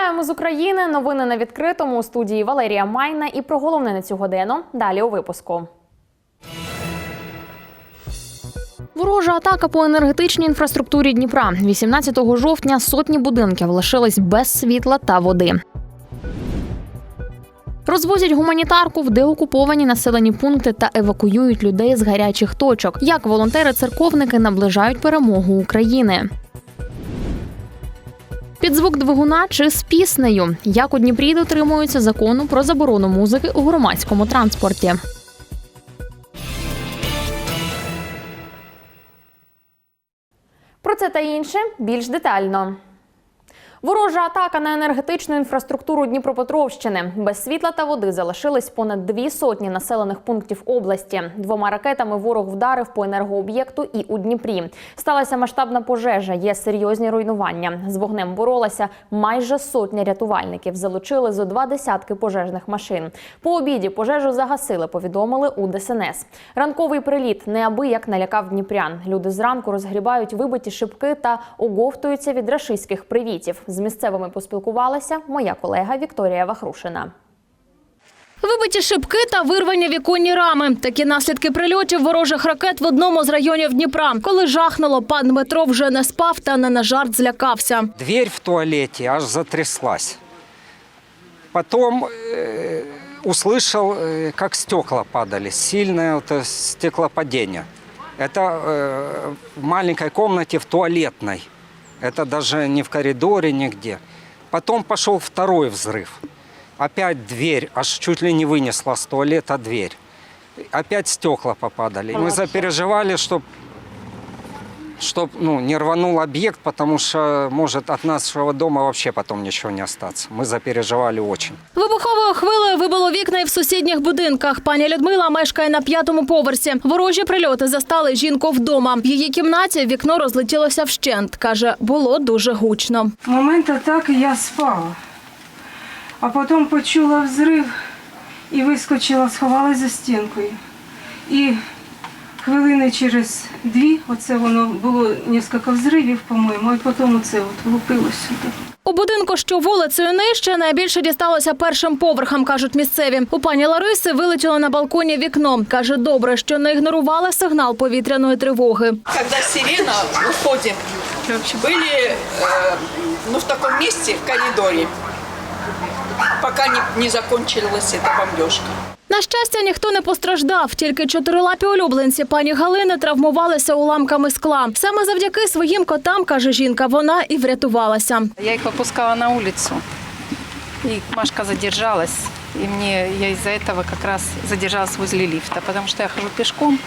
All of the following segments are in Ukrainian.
Вітаємо з України. Новини на відкритому у студії Валерія Майна. І про головне на цю годину. Далі у випуску. Ворожа атака по енергетичній інфраструктурі Дніпра. 18 жовтня сотні будинків лишились без світла та води. Розвозять гуманітарку в деокуповані населені пункти та евакуюють людей з гарячих точок. Як волонтери-церковники наближають перемогу України. Під звук двигуна чи з піснею. Як у Дніпрі дотримуються закону про заборону музики у громадському транспорті. Про це та інше більш детально. Ворожа атака на енергетичну інфраструктуру Дніпропетровщини. Без світла та води залишились понад дві сотні населених пунктів області. Двома ракетами ворог вдарив по енергооб'єкту і у Дніпрі. Сталася масштабна пожежа, є серйозні руйнування. З вогнем боролася майже сотня рятувальників. Залучили зо два десятки пожежних машин. По обіді пожежу загасили, повідомили у ДСНС. Ранковий приліт неабияк налякав дніпрян. Люди зранку розгрібають вибиті шибки та оговтуються від рашистських привітів. З місцевими поспілкувалася моя колега Вікторія Вахрушина. Вибиті шибки та вирвані віконні рами. Такі наслідки прильотів ворожих ракет в одному з районів Дніпра. Коли жахнуло, пан Дмитро вже не спав та не на жарт злякався. Дверь в туалете аж затряслась. Потом э, услышал, э, как стекла падали, сильное вот, э, стеклопадение. Это э, в маленькой комнате в туалетной. Это даже не в коридоре, нигде. Потом пошел второй взрыв. Опять дверь, аж чуть ли не вынесла с туалета дверь. Опять стекла попадали. Мы запереживали, чтобы чтоб ну, не рванул объект, потому что может от нашего дома вообще потом ничего не остаться. Мы запереживали очень. Вибуховою хвилею вибило вікна і в сусідніх будинках. Пані Людмила мешкає на п'ятому поверсі. Ворожі прильоти застали жінку вдома. В її кімнаті вікно розлетілося вщент. Каже, було дуже гучно. В момент атаки я спала, а потім почула взрив і вискочила, сховалась за стінкою. І хвилини через дві, оце воно було кілька взривів, по-моєму, і потім оце от влупилось сюди. У будинку, що вулицею нижче, найбільше дісталося першим поверхам, кажуть місцеві. У пані Лариси вилетіло на балконі вікно. Каже, добре, що не ігнорували сигнал повітряної тривоги. Когда сирена, выходим, были э, ну, в таком месте, в коридоре, пока не, не закончилась эта бомбежка. На щастя, ніхто не постраждав. Тільки чотирилапі улюбленці пані Галини травмувалися уламками скла. Саме завдяки своїм котам, каже жінка, вона і врятувалася. Я их выпускала на улицу, и Машка задержалась. И мне я из-за этого как раз задержалась возле лифта, потому что я хожу пешком,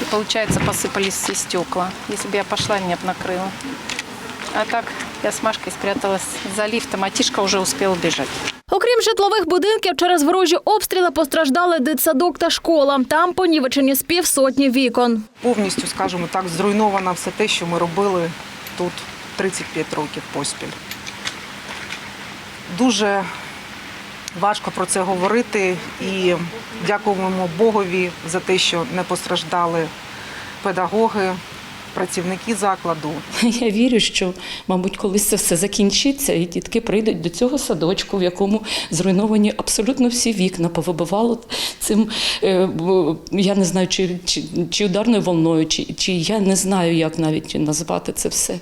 и, получается, посыпались все стекла. Если бы я пошла, меня бы накрыло. А так я с Машкой спряталась за лифтом, а Тишка уже успел бежать. Окрім житлових будинків, через ворожі обстріли постраждали дитсадок та школа. Там понівечені з півсотні вікон. повністю, скажімо так, зруйновано все те, що ми робили тут 35 років поспіль. Дуже важко про це говорити і дякуємо Богові за те, що не постраждали педагоги, працівники закладу. Я вірю, що, мабуть, колись це все закінчиться, і дітки прийдуть до цього садочку, в якому зруйновані абсолютно всі вікна, повибивало цим, е, я не знаю, чи, чи, чи ударною волною, чи, чи я не знаю, як навіть назвати це все.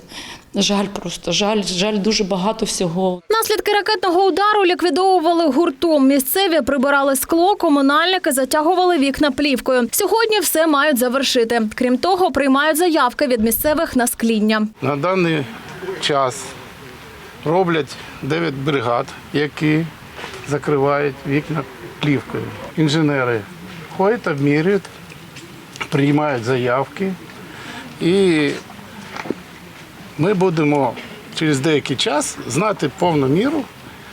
Жаль просто, жаль, жаль дуже багато всього. Наслідки ракетного удару ліквідовували гуртом. Місцеві прибирали скло, комунальники затягували вікна плівкою. Сьогодні все мають завершити. Крім того, приймають заявки від місцевих на скління. На даний час роблять 9 бригад, які закривають вікна плівкою. Інженери ходять, обмірюють, приймають заявки і ми будемо через деякий час знати повну міру,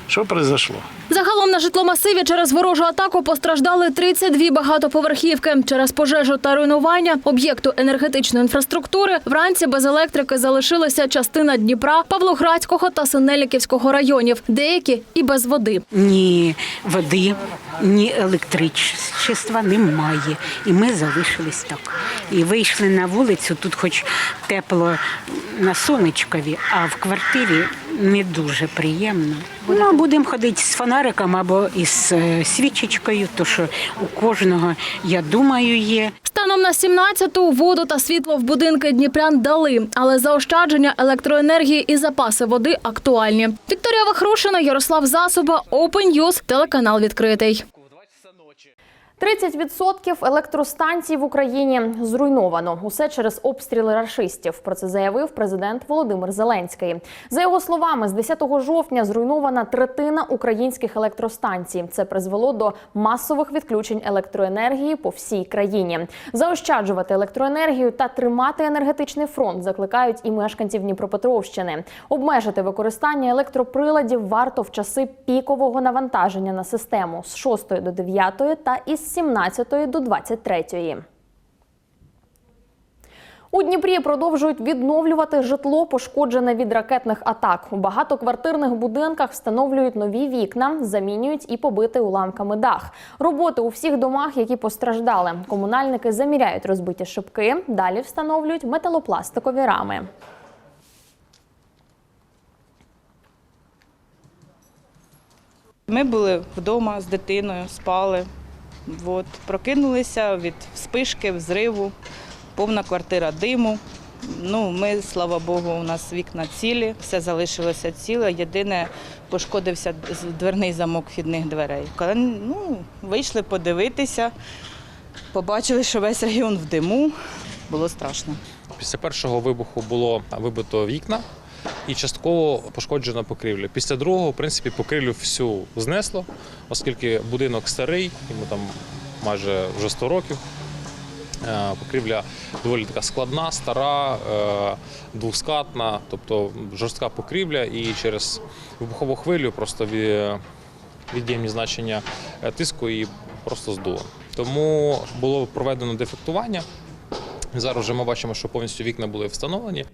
що произошло. Загалом Загалом на житломасиві через ворожу атаку постраждали 32 багатоповерхівки. Через пожежу та руйнування об'єкту енергетичної інфраструктури вранці без електрики залишилася частина Дніпра, Павлоградського та Синеліківського районів, деякі і без води. ні води, ні електричества немає. І ми залишились так. І вийшли на вулицю, тут хоч тепло на сонечкові, а в квартирі не дуже приємно. Ну, будемо ходити з фонариком або із е, свічечкою, то що у кожного, я думаю, є. Станом на 17-ту воду та світло в будинки дніпрян дали, але заощадження електроенергії і запаси води актуальні. Вікторія Вахрушина, Ярослав Засоба, Open News, телеканал відкритий. 30% електростанцій в Україні зруйновано. Усе через обстріли рашистів. Про це заявив президент Володимир Зеленський. За його словами, з 10 жовтня зруйнована третина українських електростанцій. Це призвело до масових відключень електроенергії по всій країні. Заощаджувати електроенергію та тримати енергетичний фронт закликають і мешканців Дніпропетровщини. Обмежити використання електроприладів варто в часи пікового навантаження на систему з 6 до 9 та із 17 до 23. У Дніпрі продовжують відновлювати житло, пошкоджене від ракетних атак. У багатоквартирних будинках встановлюють нові вікна, замінюють і побити уламками дах. Роботи у всіх домах, які постраждали. Комунальники заміряють розбиті шибки. Далі встановлюють металопластикові рами. Ми були вдома з дитиною, спали. От, прокинулися від спишки, взриву, повна квартира диму. Ну, ми, слава Богу, у нас вікна цілі, все залишилося ціле. Єдине, пошкодився дверний замок вхідних дверей. Коли ну, вийшли подивитися, побачили, що весь район в диму. Було страшно. Після першого вибуху було вибито вікна і частково пошкоджена покрівля. Після другого, в принципі, покрівлю всю знесло, оскільки будинок старий, йому там майже вже 100 років. Е, Покрівля доволі така складна, стара, е, двускатна, тобто жорстка покрівля, і через вибухову хвилю просто від'ємні значення е, тиску і просто здуло. Тому було проведено дефектування. Зараз вже ми бачимо, що повністю вікна були встановлені.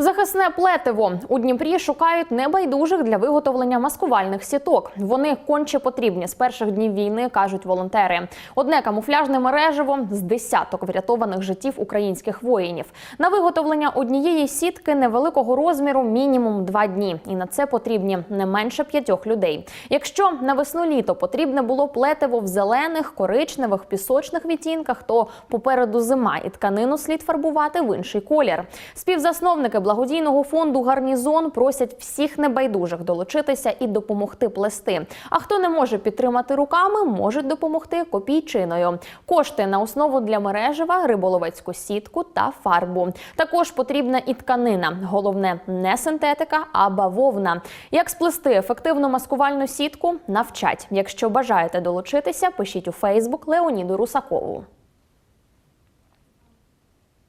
Захисне плетиво у Дніпрі шукають небайдужих для виготовлення маскувальних сіток. Вони конче потрібні з перших днів війни, кажуть волонтери. Одне камуфляжне мережево з десяток врятованих життів українських воїнів. На виготовлення однієї сітки невеликого розміру мінімум два дні, і на це потрібні не менше п'ятьох людей. Якщо на весну-літо потрібне було плетиво в зелених, коричневих, пісочних відтінках, то попереду зима і тканину слід фарбувати в інший колір. Співзасновники благодійного фонду Гарнізон просять всіх небайдужих долучитися і допомогти плести. А хто не може підтримати руками, можуть допомогти копійчиною. Кошти на основу для мережева, риболовецьку сітку та фарбу. Також потрібна і тканина. Головне не синтетика, а бавовна. Як сплести ефективну маскувальну сітку, навчать. Якщо бажаєте долучитися, пишіть у Фейсбук Леоніду Русакову.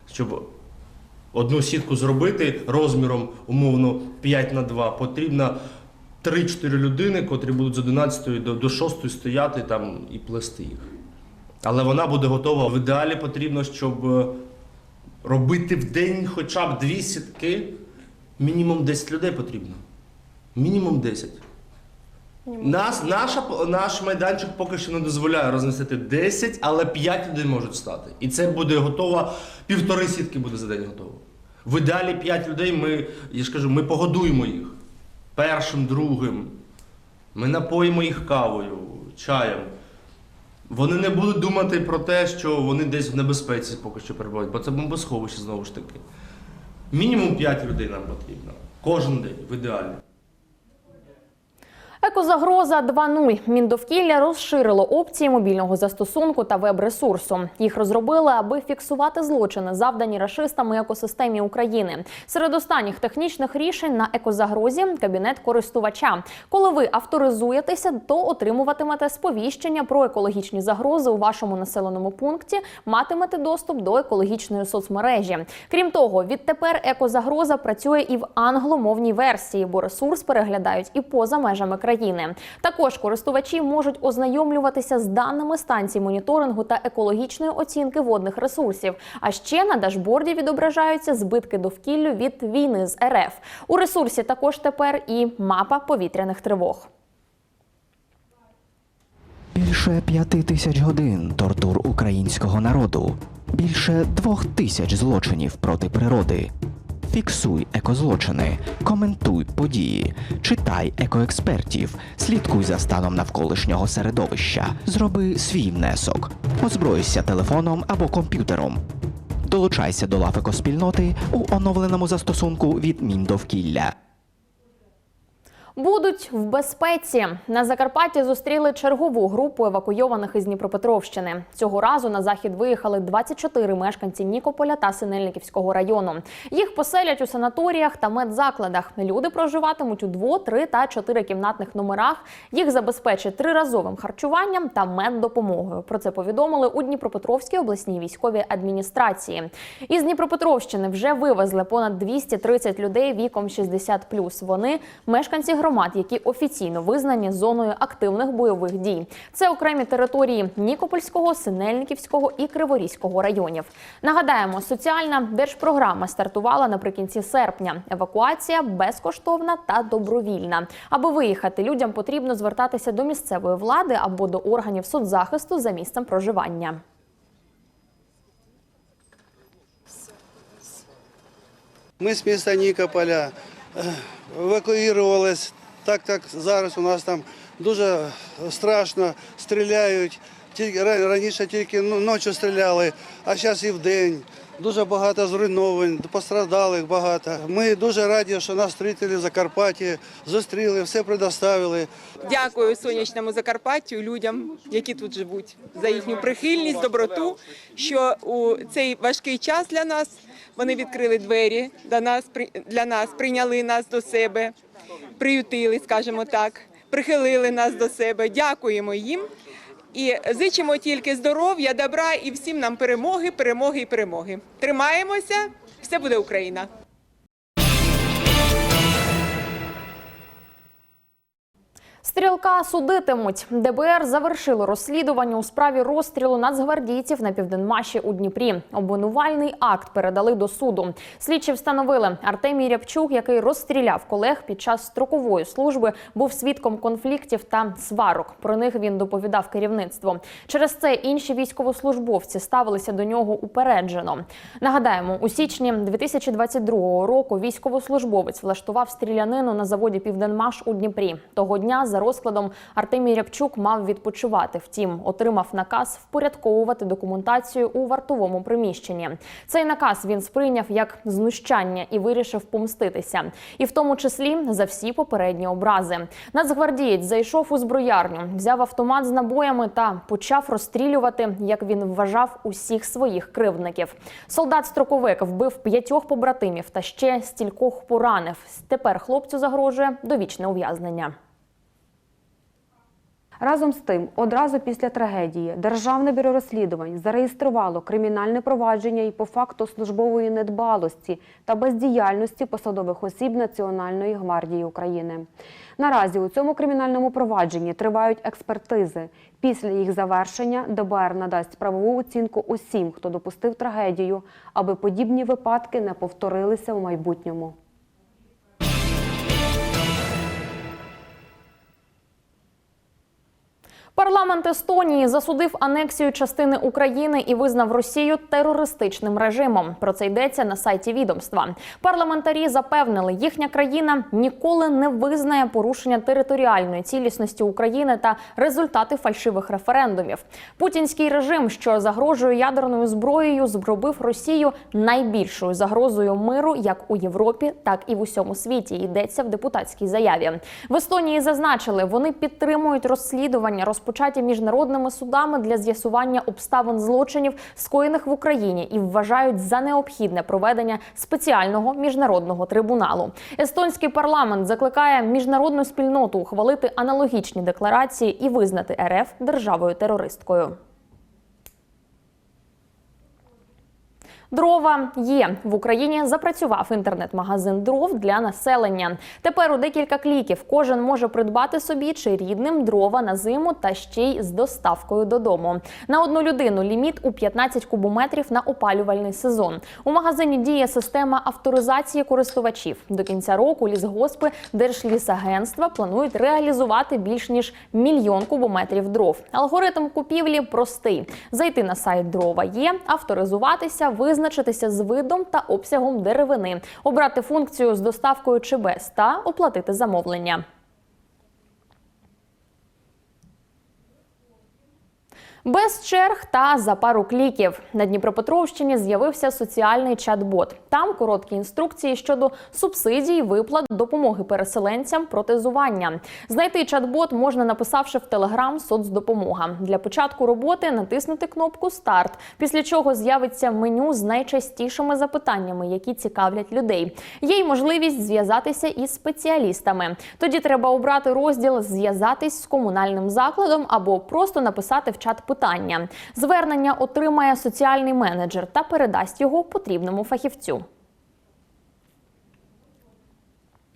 Щоб одну сітку зробити розміром умовно 5 на 2, потрібно 3-4 людини, котрі будуть з 11 до, до 6 стояти там і плести їх. Але вона буде готова. В ідеалі потрібно, щоб е, робити в день хоча б дві сітки, мінімум 10 людей потрібно. Мінімум 10. Нас, наша, наш майданчик поки що не дозволяє розмістити 10, але 5 людей можуть стати. І це буде готово, півтори сітки буде за день готово. В ідеалі 5 людей ми, я ж кажу, ми погодуємо їх першим, другим. Ми напоїмо їх кавою, чаєм. Вони не будуть думати про те, що вони десь в небезпеці поки що перебувають, бо це бомбосховище знову ж таки. Мінімум 5 людей нам потрібно. Кожен день, в ідеалі. Екозагроза 2.0. Міндовкілля розширило опції мобільного застосунку та веб-ресурсу. Їх розробили, аби фіксувати злочини, завдані рашистами екосистемі України. Серед останніх технічних рішень на екозагрозі кабінет користувача. Коли ви авторизуєтеся, то отримуватимете сповіщення про екологічні загрози у вашому населеному пункті, матимете доступ до екологічної соцмережі. Крім того, відтепер екозагроза працює і в англомовній версії, бо ресурс переглядають і поза межами країни. Країни. Також користувачі можуть ознайомлюватися з даними станцій моніторингу та екологічної оцінки водних ресурсів. А ще на дашборді відображаються збитки довкіллю від війни з РФ. У ресурсі також тепер і мапа повітряних тривог. Більше п'яти тисяч годин тортур українського народу, більше двох тисяч злочинів проти природи. Фіксуй екозлочини, коментуй події, читай екоекспертів, слідкуй за станом навколишнього середовища, зроби свій внесок, озброїся телефоном або комп'ютером. Долучайся до лав екоспільноти у оновленому застосунку від Міндовкілля. Будуть в безпеці. На Закарпатті зустріли чергову групу евакуйованих із Дніпропетровщини. Цього разу на захід виїхали 24 мешканці Нікополя та Синельниківського району. Їх поселять у санаторіях та медзакладах. Люди проживатимуть у дво, три та чотири кімнатних номерах. Їх забезпечать триразовим харчуванням та меддопомогою. Про це повідомили у Дніпропетровській обласній військовій адміністрації. Із Дніпропетровщини вже вивезли понад 230 людей віком 60+. Вони мешканці громад, які офіційно визнані зоною активних бойових дій. Це окремі території Нікопольського, Синельниківського і Криворізького районів. Нагадаємо, соціальна держпрограма стартувала наприкінці серпня. Евакуація безкоштовна та добровільна. Аби виїхати, людям потрібно звертатися до місцевої влади або до органів соцзахисту за місцем проживання. Ми з міста Нікополя е, евакуювалися, так як зараз у нас там дуже страшно стріляють. Раніше тільки ну, ночі стріляли, а зараз і вдень. Дуже багато зруйновань, постраждалих багато. Ми дуже раді, що нас зустріли в Закарпатті, зустріли, все предоставили. Дякую сонячному Закарпаттю, людям, які тут живуть, за їхню прихильність, доброту. Що у цей важкий час для нас вони відкрили двері до нас, для нас, прийняли нас до себе, приютили, скажімо так, прихилили нас до себе. Дякуємо їм і зичимо тільки здоров'я, добра і всім нам перемоги, перемоги і перемоги. Тримаємося, все буде Україна. Стрілка судитимуть. ДБР завершило розслідування у справі розстрілу нацгвардійців на південмаші у Дніпрі. Обвинувальний акт передали до суду. Слідчі встановили Артемій Рябчук, який розстріляв колег під час строкової служби, був свідком конфліктів та сварок. Про них він доповідав керівництво. Через це інші військовослужбовці ставилися до нього упереджено. Нагадаємо, у січні 2022 року військовослужбовець влаштував стрілянину на заводі Південмаш у Дніпрі. Того дня за розкладом Артемій Рябчук мав відпочивати. Втім, отримав наказ впорядковувати документацію у вартовому приміщенні. Цей наказ він сприйняв як знущання і вирішив помститися, і в тому числі за всі попередні образи. Нацгвардієць зайшов у зброярню, взяв автомат з набоями та почав розстрілювати, як він вважав, усіх своїх кривдників. Солдат-строковик вбив п'ятьох побратимів та ще стількох поранив. Тепер хлопцю загрожує довічне ув'язнення. Разом з тим, одразу після трагедії Державне бюро розслідувань зареєструвало кримінальне провадження і по факту службової недбалості та бездіяльності посадових осіб Національної гвардії України. Наразі у цьому кримінальному провадженні тривають експертизи. Після їх завершення ДБР надасть правову оцінку усім, хто допустив трагедію, аби подібні випадки не повторилися у майбутньому. Парламент Естонії засудив анексію частини України і визнав Росію терористичним режимом. Про це йдеться на сайті відомства. Парламентарі запевнили, їхня країна ніколи не визнає порушення територіальної цілісності України та результати фальшивих референдумів. Путінський режим, що загрожує ядерною зброєю, зробив Росію найбільшою загрозою миру як у Європі, так і в усьому світі. Йдеться в депутатській заяві. В Естонії зазначили, вони підтримують розслідування розпочаті міжнародними судами для з'ясування обставин злочинів, скоєних в Україні, і вважають за необхідне проведення спеціального міжнародного трибуналу. Естонський парламент закликає міжнародну спільноту ухвалити аналогічні декларації і визнати РФ державою терористкою. Дрова є в Україні. Запрацював інтернет-магазин дров для населення. Тепер у декілька кліків кожен може придбати собі чи рідним дрова на зиму та ще й з доставкою додому. На одну людину ліміт у 15 кубометрів на опалювальний сезон. У магазині діє система авторизації користувачів. До кінця року лісгоспи Держлісагентства планують реалізувати більш ніж мільйон кубометрів дров. Алгоритм купівлі простий: зайти на сайт дрова є, авторизуватися, визначитися з видом та обсягом деревини, обрати функцію з доставкою чи без та оплатити замовлення. Без черг та за пару кліків на Дніпропетровщині з'явився соціальний чат-бот. Там короткі інструкції щодо субсидій, виплат, допомоги переселенцям, протезування. Знайти чат-бот можна, написавши в Телеграм соцдопомога. Для початку роботи натиснути кнопку Старт, після чого з'явиться меню з найчастішими запитаннями, які цікавлять людей. Є й можливість зв'язатися із спеціалістами. Тоді треба обрати розділ Зв'язатись з комунальним закладом або просто написати в чат питання. Звернення отримає соціальний менеджер та передасть його потрібному фахівцю.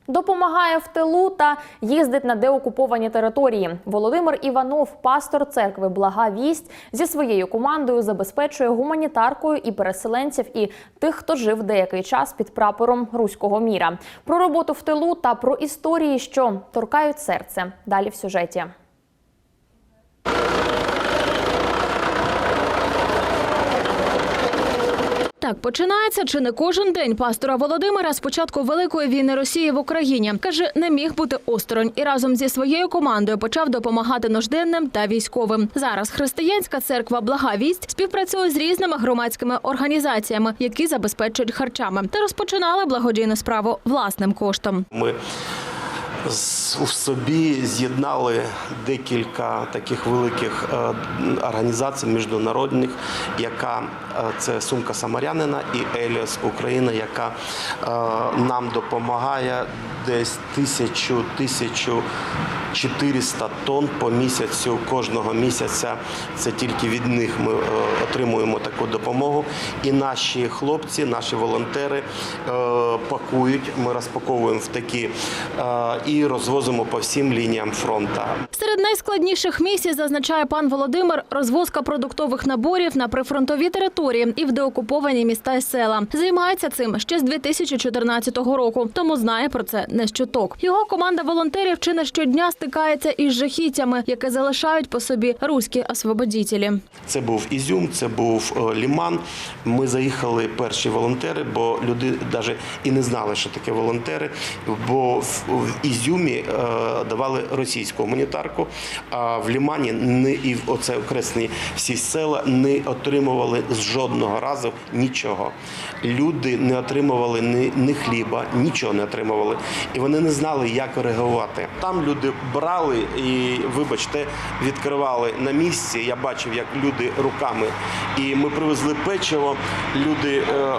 Допомагає в тилу та їздить на деокуповані території. Володимир Іванов, пастор церкви Блага Вість, зі своєю командою забезпечує гуманітаркою і переселенців, і тих, хто жив деякий час під прапором руського міра. Про роботу в тилу та про історії, що торкають серце. Далі в сюжеті. Так починається чи не кожен день пастора Володимира з початку великої війни Росії в Україні. каже, не міг бути осторонь і разом зі своєю командою почав допомагати нужденним та військовим. Зараз християнська церква Блага Вість співпрацює з різними громадськими організаціями, які забезпечують харчами, та розпочинали благодійну справу власним коштом. Ми у собі з'єднали декілька таких великих е, організацій міжнародних, яка е, це сумка Самарянина і Еліас Україна, яка е, нам допомагає десь тисячу тисячу 400 тонн по місяцю кожного місяця. Це тільки від них ми е, отримуємо таку допомогу. І наші хлопці, наші волонтери е, пакують. Ми розпаковуємо в такі е, і розвозимо по всім лініям фронту. Серед найскладніших місій, зазначає пан Володимир, розвозка продуктових наборів на прифронтові території і в деокуповані міста і села. Займається цим ще з 2014 року, тому знає про це не щоток. Його команда волонтерів чи не щодня стикається із жахіттями, яке залишають по собі руські освободітелі. Це був Ізюм, це був е, Ліман. Ми заїхали перші волонтери, бо люди навіть і не знали, що таке волонтери. Бо в, Ізюмі е, давали російську гуманітарку, а в Лімані не і в оце окресні всі села не отримували з жодного разу нічого. Люди не отримували ні, ні хліба, нічого не отримували, і вони не знали, як реагувати. Там люди брали і, вибачте, відкривали на місці. Я бачив, як люди руками. І ми привезли печиво. Люди е,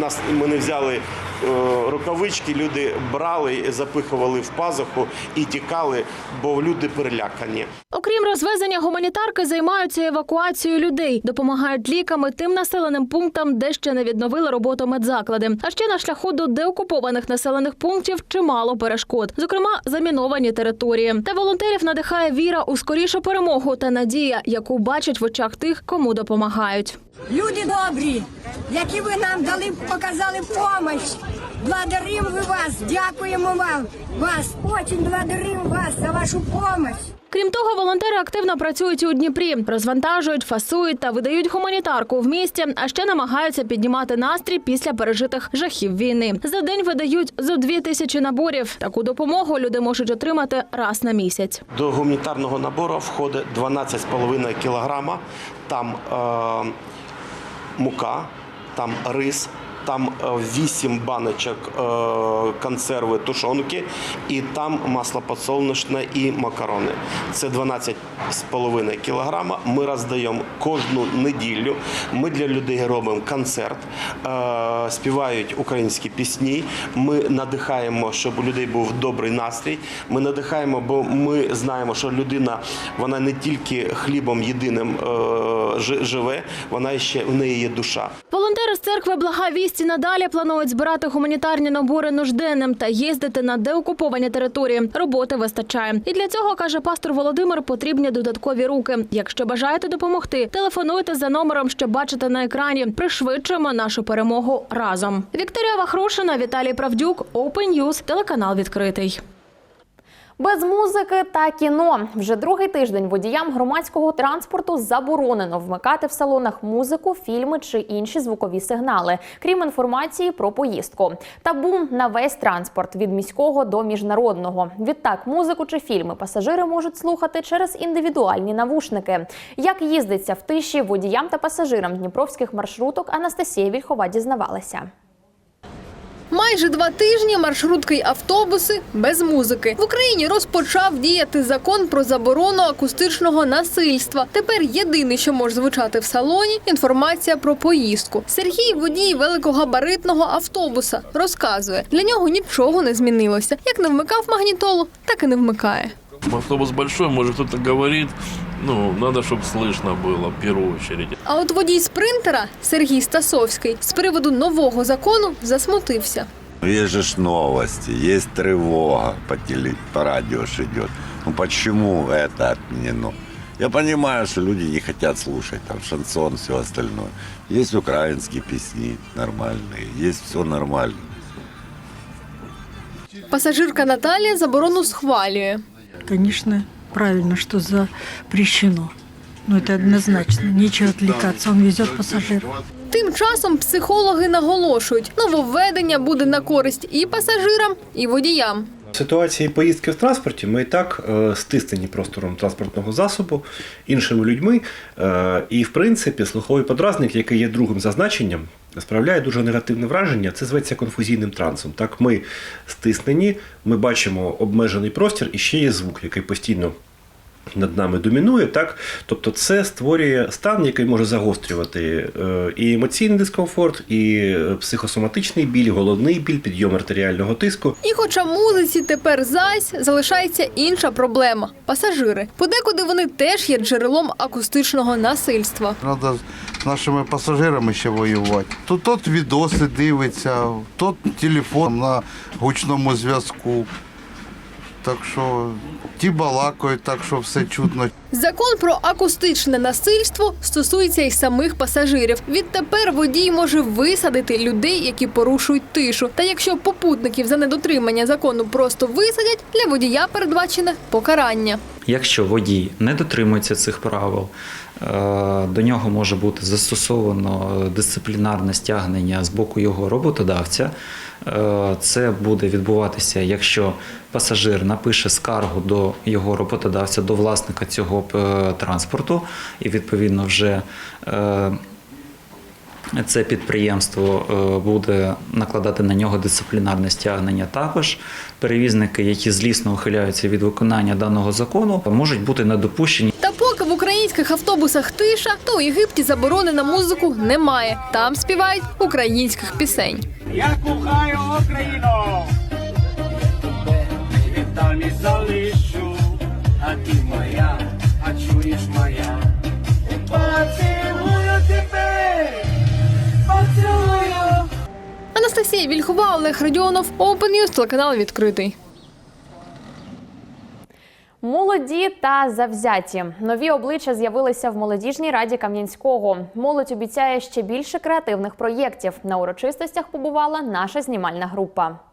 нас мене взяли. Е, Рукавички люди брали, запихували в пазуху і тікали, бо люди перелякані. Окрім розвезення гуманітарки, займаються евакуацією людей, допомагають ліками тим населеним пунктам, де ще не відновили роботу медзаклади. А ще на шляху до деокупованих населених пунктів чимало перешкод, зокрема заміновані території. Та волонтерів надихає віра у скорішу перемогу та надія, яку бачать в очах тих, кому допомагають. Люди добрі, які ви нам дали, показали допомогу. Благодаримо ви вас, дякуємо вам. Вас очень благодаримо вас за вашу допомогу. Крім того, волонтери активно працюють у Дніпрі, розвантажують, фасують та видають гуманітарку в місті, а ще намагаються піднімати настрій після пережитих жахів війни. За день видають зо дві тисячі наборів. Таку допомогу люди можуть отримати раз на місяць. До гуманітарного набору входить 12,5 кілограма. Там е, мука, там рис, там е, 8 баночок е, консерви тушонки, і там масло подсолнечне і макарони. Це 12,5 кілограма. Ми роздаємо кожну неділю. Ми для людей робимо концерт, е, співають українські пісні. Ми надихаємо, щоб у людей був добрий настрій. Ми надихаємо, бо ми знаємо, що людина вона не тільки хлібом єдиним е, живе, вона ще в неї є душа. Волонтери з церкви Блага Вісті надалі планують збирати гуманітарні набори нужденним та їздити на деокуповані території. Роботи вистачає. І для цього, каже пастор Володимир, потрібні додаткові руки. Якщо бажаєте допомогти, телефонуйте за номером, що бачите на екрані. Пришвидшуємо нашу перемогу разом. Вікторія Вахрушина, Віталій Правдюк, Open News, телеканал відкритий. Без музики та кіно вже другий тиждень водіям громадського транспорту заборонено вмикати в салонах музику, фільми чи інші звукові сигнали, крім інформації про поїздку. Табу на весь транспорт від міського до міжнародного. Відтак, музику чи фільми пасажири можуть слухати через індивідуальні навушники. Як їздиться в тиші водіям та пасажирам дніпровських маршруток, Анастасія Вільхова дізнавалася. Майже два тижні маршрутки й автобуси без музики. В Україні розпочав діяти закон про заборону акустичного насильства. Тепер єдине, що може звучати в салоні інформація про поїздку. Сергій, водій великогабаритного автобуса, розказує, для нього нічого не змінилося. Як не вмикав магнітолу, так і не вмикає. Автобус большой, может кто-то говорит, ну, надо, чтобы слышно было в первую очередь. А от водій спринтера Сергій Стасовський з приводу нового закону засмутився. Есть же ж новости, есть тревога по, теле, по радио ж идет. Ну почему это отменено? Я понимаю, что люди не хотят слушать там шансон, все остальное. Есть украинские песни нормальные, есть все нормально. Пасажирка Наталія заборону схвалює. Конечно, правильно, что запрещено. Но это однозначно. Нечего отвлекаться. Он везет пассажиров. Тим часом психологи наголошують, нововведення буде на користь і пасажирам, і водіям. В ситуації поїздки в транспорті ми і так е, стиснені простором транспортного засобу іншими людьми. Е, і, в принципі, слуховий подразник, який є другим зазначенням, справляє дуже негативне враження. Це зветься конфузійним трансом. Так, ми стиснені, ми бачимо обмежений простір і ще є звук, який постійно. Над нами домінує, так тобто це створює стан, який може загострювати е, і емоційний дискомфорт, і психосоматичний біль, головний біль, підйом артеріального тиску. І хоча музиці тепер зась, залишається інша проблема пасажири. Подекуди вони теж є джерелом акустичного насильства. Треба з нашими пасажирами ще воювати. Тут тот відоси дивиться, тот телефон на гучному зв'язку. Так що ті балакають, так що все чутно. Закон про акустичне насильство стосується й самих пасажирів. Відтепер водій може висадити людей, які порушують тишу. Та якщо попутників за недотримання закону просто висадять, для водія передбачене покарання. Якщо водій не дотримується цих правил, до нього може бути застосовано дисциплінарне стягнення з боку його роботодавця. Е, Це буде відбуватися, якщо пасажир напише скаргу до його роботодавця, до власника цього е, транспорту, і відповідно вже е, це підприємство е, буде накладати на нього дисциплінарне стягнення. Також перевізники, які злісно ухиляються від виконання даного закону, можуть бути недопущені. Українських автобусах тиша, то у Єгипті заборони на музику немає. Там співають українських пісень. Я кохаю Україну, там і залишу, а ти моя, а чуєш моя. Поцілую тебе, поцілую. Анастасія Вільхова, Олег Радіонов, Open News, телеканал відкритий. Молоді та завзяті нові обличчя з'явилися в молодіжній раді Кам'янського. Молодь обіцяє ще більше креативних проєктів. На урочистостях побувала наша знімальна група.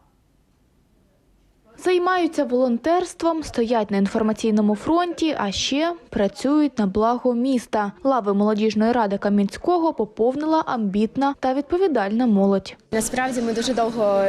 Займаються волонтерством, стоять на інформаційному фронті, а ще працюють на благо міста. Лави молодіжної ради Кам'янського поповнила амбітна та відповідальна молодь. Насправді ми дуже довго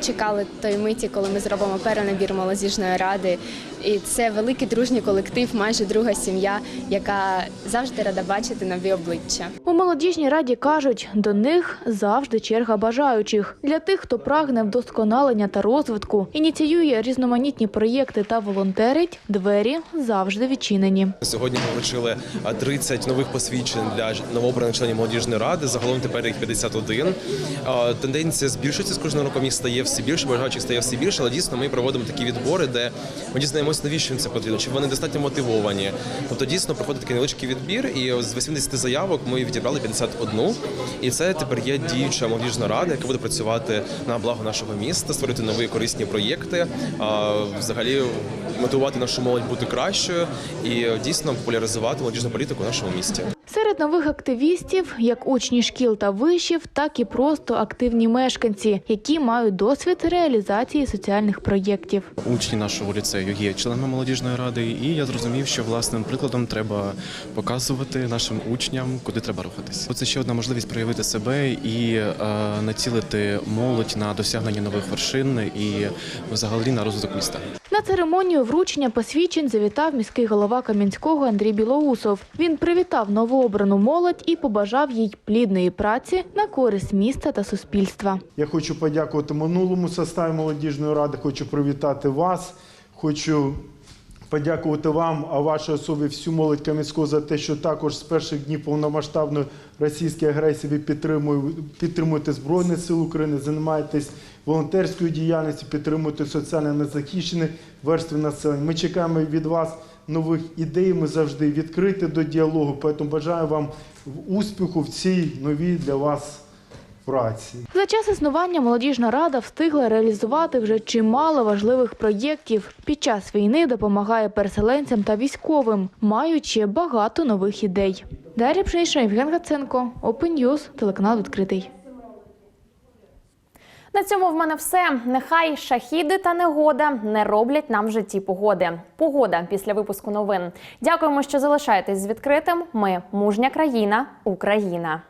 чекали тої миті, коли ми зробимо перенабір молодіжної ради. І це великий дружній колектив, майже друга сім'я, яка завжди рада бачити нові обличчя. У молодіжній раді кажуть, до них завжди черга бажаючих. Для тих, хто прагне вдосконалення та розвитку, ініціює різноманітні проєкти та волонтерить, двері завжди відчинені. Сьогодні ми вручили а, 30 нових посвідчень для новообраних членів молодіжної ради. Загалом тепер їх 51. А, Тенденція збільшується з кожним роком. Їх стає все більше, бажаючих стає все більше. Але дійсно ми проводимо такі відбори, де ми дізнаємося, навіщо їм це потрібно, чи вони достатньо мотивовані. Тобто дійсно проходить такий невеличкий відбір, і з 80 заявок ми відібрали 51. І це тепер є діюча молодіжна рада, яка буде працювати на благо нашого міста, створити нові корисні проєкти, взагалі мотивувати нашу молодь бути кращою і дійсно популяризувати молодіжну політику в нашому місті. Серед нових активістів як учні шкіл та вишів, так і просто активні мешканці, які мають досвід реалізації соціальних проєктів. Учні нашого ліцею є членами молодіжної ради, і я зрозумів, що власним прикладом треба показувати нашим учням, куди треба рухатись. Це ще одна можливість проявити себе і е, націлити молодь на досягнення нових вершин і взагалі на розвиток міста. На церемонію вручення посвідчень завітав міський голова Кам'янського Андрій Білоусов. Він привітав новообрану молодь і побажав їй плідної праці на користь міста та суспільства. Я хочу подякувати минулому составі молодіжної ради. Хочу привітати вас. Хочу подякувати вам, а вашій особі всю молодь Кам'янського за те, що також з перших днів повномасштабної російської агресії ви підтримує- підтримуєте Збройні Сили України, займаєтесь волонтерською діяльністю, підтримуєте соціально незахищені верстви населення. Ми чекаємо від вас нових ідей. Ми завжди відкриті до діалогу. Тому бажаю вам успіху в цій новій для вас праці. За час існування молодіжна рада встигла реалізувати вже чимало важливих проєктів. Під час війни допомагає переселенцям та військовим, маючи багато нових ідей. Дар'я Пшенічна, Євген Гаценко, Open News, телеканал відкритий. На цьому в мене все. Нехай шахіди та негода не роблять нам в житті погоди. Погода після випуску новин. Дякуємо, що залишаєтесь з відкритим. Ми мужня країна, Україна.